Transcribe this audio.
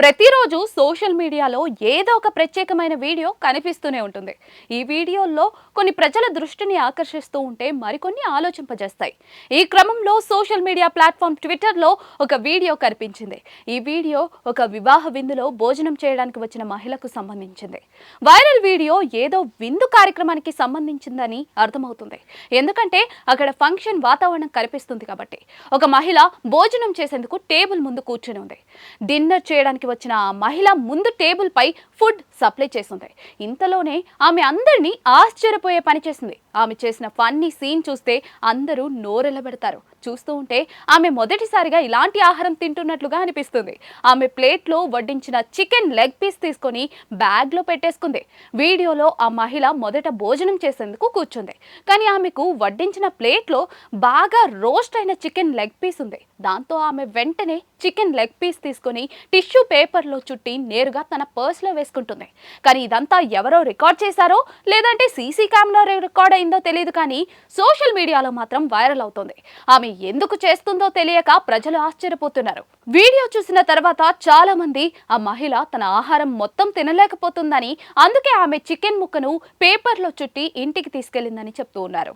ప్రతిరోజు సోషల్ మీడియాలో ఏదో ఒక ప్రత్యేకమైన వీడియో కనిపిస్తూనే ఉంటుంది. ఈ వీడియోల్లో కొన్ని ప్రజల దృష్టిని ఆకర్షిస్తూ ఉంటే మరికొన్ని ఆలోచింపజేస్తాయి. ఈ క్రమంలో సోషల్ మీడియా ప్లాట్ఫామ్ ట్విట్టర్లో ఒక వీడియో కనిపించింది. ఈ వీడియో ఒక వివాహ విందులో భోజనం చేయడానికి వచ్చిన మహిళకు సంబంధించింది. వైరల్ వీడియో ఏదో విందు కార్యక్రమానికి సంబంధించిందని అర్థమవుతుంది. ఎందుకంటే అక్కడ ఫంక్షన్ వాతావరణం కనిపిస్తుంది కాబట్టి. ఒక మహిళ భోజనం చేసేందుకు టేబుల్ ముందు కూర్చుని ఉంది. డిన్నర్ చేయడానికి వచ్చిన ఆ మహిళ ముందు టేబుల్ పై ఫుడ్ సప్లై చేసింది ఇంతలోనే ఆమె అందరినీ ఆశ్చర్యపోయే పని చేసింది ఆమె చేసిన ఫన్నీ సీన్ చూస్తే అందరూ నోరెలబెడతారు చూస్తూ ఉంటే ఆమె మొదటిసారిగా ఇలాంటి ఆహారం తింటున్నట్లుగా అనిపిస్తుంది. ఆమె ప్లేట్లో వడ్డించిన చికెన్ లెగ్ పీస్ తీసుకొని బ్యాగ్లో పెట్టేసుకుంది. వీడియోలో ఆ మహిళ మొదట భోజనం చేసేందుకు కూర్చుంది. కానీ ఆమెకు వడ్డించిన ప్లేట్లో బాగా రోస్ట్ అయిన చికెన్ లెగ్ పీస్ ఉంది. దాంతో ఆమె వెంటనే చికెన్ లెగ్ పీస్ తీసుకొని టిష్యూ పేపర్లో చుట్టి నేరుగా తన పర్స్లో వేసుకుంటుంది. కానీ ఇదంతా ఎవరో రికార్డ్ చేశారో లేదంటే సీసీ కెమెరా రికార్డ్ అయిందో తెలియదు కానీ సోషల్ మీడియాలో మాత్రం వైరల్ అవుతుంది. ఆమె ఎందుకు చేస్తుందో తెలియక ప్రజలు ఆశ్చర్యపోతున్నారు. వీడియో చూసిన తర్వాత చాలా మంది ఆ మహిళ తన ఆహారం మొత్తం తినలేకపోతుందని అందుకే ఆమె చికెన్ ముక్కను పేపర్లో చుట్టి ఇంటికి తీసుకెళ్ళిందని చెప్తూ ఉన్నారు.